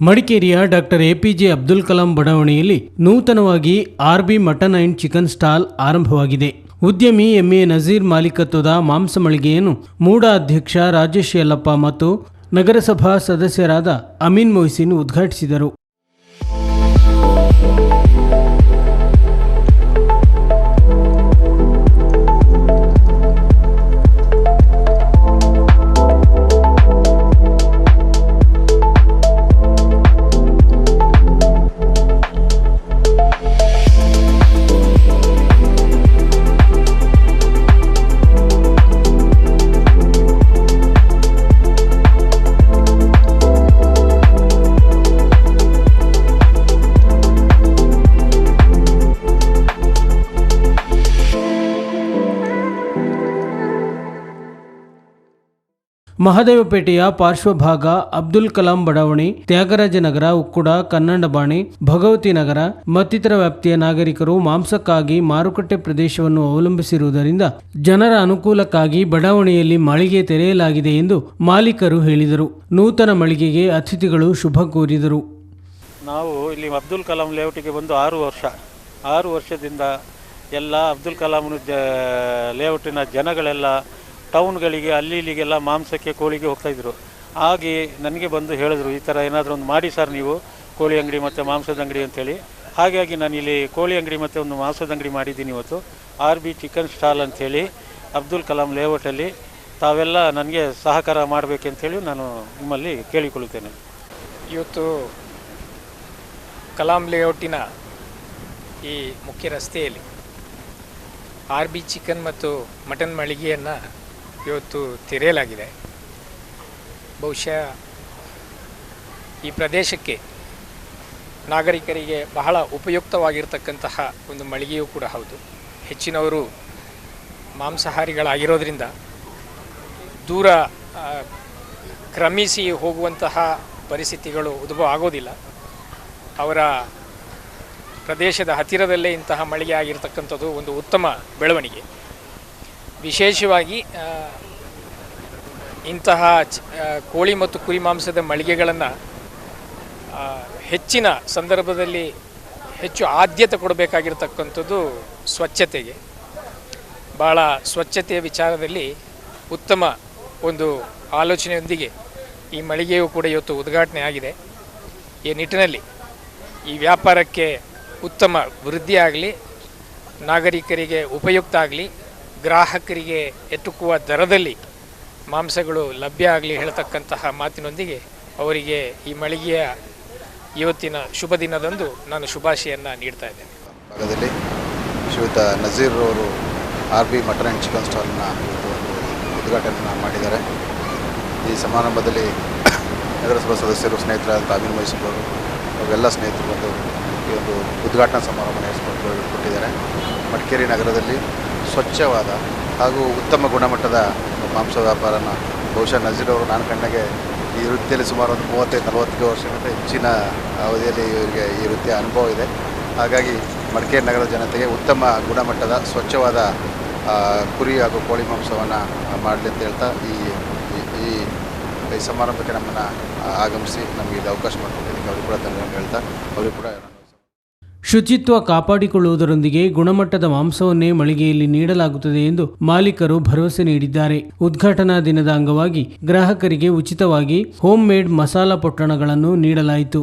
ಮಡಿಕೇರಿಯ doctor APJ Abdul Kalam ಬಡಾವಣೆಯಲ್ಲಿ ನೂತನವಾಗಿ R B mutton and chicken stall ಆರಂಭವಾಗಿದೆ. ಉದ್ಯಮಿ ಎಂಎ ನಜೀರ್ ಮಾಲೀಕತ್ವದ ಮಾಂಸ ಮಳಿಗೆಯನ್ನು ಮೂಡ ಅಧ್ಯಕ್ಷ ರಾಜೇಶ್ ಯಲ್ಲಪ್ಪ ಮತ್ತು ನಗರಸಭಾ ಸದಸ್ಯರಾದ ಅಮೀನ್ ಮೊಯ್ಸಿನ್ ಉದ್ಘಾಟಿಸಿದರು. ಮಹದೇವಪೇಟೆಯ ಪಾರ್ಶ್ವಭಾಗ ಅಬ್ದುಲ್ ಕಲಾಂ ಬಡಾವಣೆ, ತ್ಯಾಗರಾಜನಗರ, ಉಕ್ಕುಡ ಕನ್ನಡಬಾಣಿ ಭಗವತಿ ನಗರ ಮತ್ತಿತರ ವ್ಯಾಪ್ತಿಯ ನಾಗರಿಕರು ಮಾಂಸಕ್ಕಾಗಿ ಮಾರುಕಟ್ಟೆ ಪ್ರದೇಶವನ್ನು ಅವಲಂಬಿಸಿರುವುದರಿಂದ ಜನರ ಅನುಕೂಲಕ್ಕಾಗಿ ಬಡಾವಣೆಯಲ್ಲಿ ಮಳಿಗೆ ತೆರೆಯಲಾಗಿದೆ ಎಂದು ಮಾಲೀಕರು ಹೇಳಿದರು. ನೂತನ ಮಳಿಗೆಗೆ ಅತಿಥಿಗಳು ಶುಭ ಕೋರಿದರು. ನಾವು ಇಲ್ಲಿ ಅಬ್ದುಲ್ ಕಲಾಂ ಲೇಔಟಿಗೆ ಬಂದು ಆರು ವರ್ಷ. ಆರು ವರ್ಷದಿಂದ ಎಲ್ಲ ಅಬ್ದುಲ್ ಕಲಾಂ ಲೇಔಟಿನ ಜನಗಳೆಲ್ಲ ಟೌನ್ಗಳಿಗೆ ಅಲ್ಲಿ ಇಲ್ಲಿಗೆಲ್ಲ ಮಾಂಸಕ್ಕೆ ಕೋಳಿಗೆ ಹೋಗ್ತಾಯಿದ್ರು ಹಾಗೆ ನನಗೆ ಬಂದು ಹೇಳಿದ್ರು, ಈ ಥರ ಏನಾದರೂ ಒಂದು ಮಾಡಿ ಸರ್ ನೀವು, ಕೋಳಿ ಅಂಗಡಿ ಮತ್ತು ಮಾಂಸದ ಅಂಗಡಿ ಅಂತೇಳಿ. ಹಾಗಾಗಿ ನಾನು ಇಲ್ಲಿ ಕೋಳಿ ಅಂಗಡಿ ಮತ್ತು ಒಂದು ಮಾಂಸದ ಅಂಗಡಿ ಮಾಡಿದ್ದೀನಿ ಇವತ್ತು. ಆರ್ ಬಿ ಚಿಕನ್ ಸ್ಟಾಲ್ ಅಂಥೇಳಿ ಅಬ್ದುಲ್ ಕಲಾಂ ಲೇಔಟಲ್ಲಿ ತಾವೆಲ್ಲ ನನಗೆ ಸಹಕಾರ ಮಾಡಬೇಕಂತೇಳಿ ನಾನು ನಿಮ್ಮಲ್ಲಿ ಕೇಳಿಕೊಳ್ಳುತ್ತೇನೆ. ಇವತ್ತು ಕಲಾಂ ಲೇಔಟಿನ ಈ ಮುಖ್ಯ ರಸ್ತೆಯಲ್ಲಿ ಆರ್ ಬಿ ಚಿಕನ್ ಮತ್ತು ಮಟನ್ ಮಳಿಗೆಯನ್ನು ಇವತ್ತು ತೆರೆಯಲಾಗಿದೆ. ಬಹುಶಃ ಈ ಪ್ರದೇಶಕ್ಕೆ ನಾಗರಿಕರಿಗೆ ಬಹಳ ಉಪಯುಕ್ತವಾಗಿರ್ತಕ್ಕಂತಹ ಒಂದು ಮಳಿಗೆಯೂ ಕೂಡ ಹೌದು. ಹೆಚ್ಚಿನವರು ಮಾಂಸಾಹಾರಿಗಳಾಗಿರೋದ್ರಿಂದ ದೂರ ಕ್ರಮಿಸಿ ಹೋಗುವಂತಹ ಪರಿಸ್ಥಿತಿಗಳು ಉದ್ಭವ ಆಗೋದಿಲ್ಲ. ಅವರ ಪ್ರದೇಶದ ಹತ್ತಿರದಲ್ಲೇ ಇಂತಹ ಮಳಿಗೆ ಆಗಿರ್ತಕ್ಕಂಥದ್ದು ಒಂದು ಉತ್ತಮ ಬೆಳವಣಿಗೆ. ವಿಶೇಷವಾಗಿ ಇಂತಹ ಕೋಳಿ ಮತ್ತು ಕುರಿ ಮಾಂಸದ ಮಳಿಗೆಗಳನ್ನು ಹೆಚ್ಚಿನ ಸಂದರ್ಭದಲ್ಲಿ ಹೆಚ್ಚು ಆದ್ಯತೆ ಕೊಡಬೇಕಾಗಿರ್ತಕ್ಕಂಥದ್ದು ಸ್ವಚ್ಛತೆಗೆ. ಭಾಳ ಸ್ವಚ್ಛತೆಯ ವಿಚಾರದಲ್ಲಿ ಉತ್ತಮ ಒಂದು ಆಲೋಚನೆಯೊಂದಿಗೆ ಈ ಮಳಿಗೆಯು ಕೂಡ ಇವತ್ತು ಉದ್ಘಾಟನೆ ಆಗಿದೆ. ಈ ನಿಟ್ಟಿನಲ್ಲಿ ಈ ವ್ಯಾಪಾರಕ್ಕೆ ಉತ್ತಮ ವೃದ್ಧಿಯಾಗಲಿ, ನಾಗರಿಕರಿಗೆ ಉಪಯುಕ್ತ ಆಗಲಿ ಗ್ರಾಹಕರಿಗೆ ಎತ್ತುಕುವ ದರದಲ್ಲಿ ಮಾಂಸಗಳು ಲಭ್ಯ ಆಗಲಿ ಹೇಳ್ತಕ್ಕಂತಹ ಮಾತಿನೊಂದಿಗೆ ಅವರಿಗೆ ಈ ಮಳಿಗೆಯ ಇವತ್ತಿನ ಶುಭ ದಿನದಂದು ನಾನು ಶುಭಾಶಯನ್ನು ನೀಡ್ತಾ ಇದ್ದೇನೆ. ಭಾಗದಲ್ಲಿ ಶ್ರೀಯುತ ನಜೀರ್ ಅವರು R B mutton and chicken ಸ್ಟಾಲ್ನ ಉದ್ಘಾಟನೆಯನ್ನು ಮಾಡಿದ್ದಾರೆ. ಈ ಸಮಾರಂಭದಲ್ಲಿ ನಗರಸಭಾ ಸದಸ್ಯರು ಸ್ನೇಹಿತರಾದಂಥ ಅಮೀನ್ ಮೈಸೂರು ಅವರು ಅವೆಲ್ಲ ಸ್ನೇಹಿತರು ಬಂದು ಈ ಒಂದು ಉದ್ಘಾಟನಾ ಸಮಾರಂಭ ನಡೆಸಿಕೊಂಡು ಕೊಟ್ಟಿದ್ದಾರೆ. ಮಡಿಕೇರಿ ನಗರದಲ್ಲಿ ಸ್ವಚ್ಛವಾದ ಹಾಗೂ ಉತ್ತಮ ಗುಣಮಟ್ಟದ ಮಾಂಸ ವ್ಯಾಪಾರನ ಬಹುಶಃ ನಜೀರ್ ಅವರು ನಾನು ಕಂಡಾಗೆ ಈ ವೃತ್ತಿಯಲ್ಲಿ ಸುಮಾರು ಒಂದು ಮೂವತ್ತೈದು ನಲವತ್ತು ವರ್ಷಗಳಿಂದ ಹೆಚ್ಚಿನ ಅವಧಿಯಲ್ಲಿ ಇವರಿಗೆ ಈ ವೃತ್ತಿಯ ಅನುಭವ ಇದೆ. ಹಾಗಾಗಿ ಮಡಿಕೇರಿ ನಗರದ ಜನತೆಗೆ ಉತ್ತಮ ಗುಣಮಟ್ಟದ ಸ್ವಚ್ಛವಾದ ಕುರಿ ಹಾಗೂ ಕೋಳಿ ಮಾಂಸವನ್ನು ಮಾಡಲಿ ಅಂತ ಹೇಳ್ತಾ ಈ, ಈ- ಈ ಸಮಾರಂಭಕ್ಕೆ ನಮ್ಮನ್ನು ಆಗಮಿಸಿ ನಮಗೆ ಇಲ್ಲಿ ಅವಕಾಶ ಮಾಡಿಕೊಟ್ಟಿದ್ದಕ್ಕೆ ಅವರು ಕೂಡ ಧನ್ಯವಾದ ಹೇಳ್ತಾ ಅವರು ಕೂಡ ಶುಚಿತ್ವ ಕಾಪಾಡಿಕೊಳ್ಳುವುದರೊಂದಿಗೆ ಗುಣಮಟ್ಟದ ಮಾಂಸವನ್ನೇ ಮಳಿಗೆಯಲ್ಲಿ ನೀಡಲಾಗುತ್ತದೆ ಎಂದು ಮಾಲೀಕರು ಭರವಸೆ ನೀಡಿದ್ದಾರೆ. ಉದ್ಘಾಟನಾ ದಿನದ ಅಂಗವಾಗಿ ಗ್ರಾಹಕರಿಗೆ ಉಚಿತವಾಗಿ ಹೋಮ್ ಮೇಡ್ ಮಸಾಲಾ ಪೊಟ್ಟಣಗಳನ್ನು ನೀಡಲಾಯಿತು.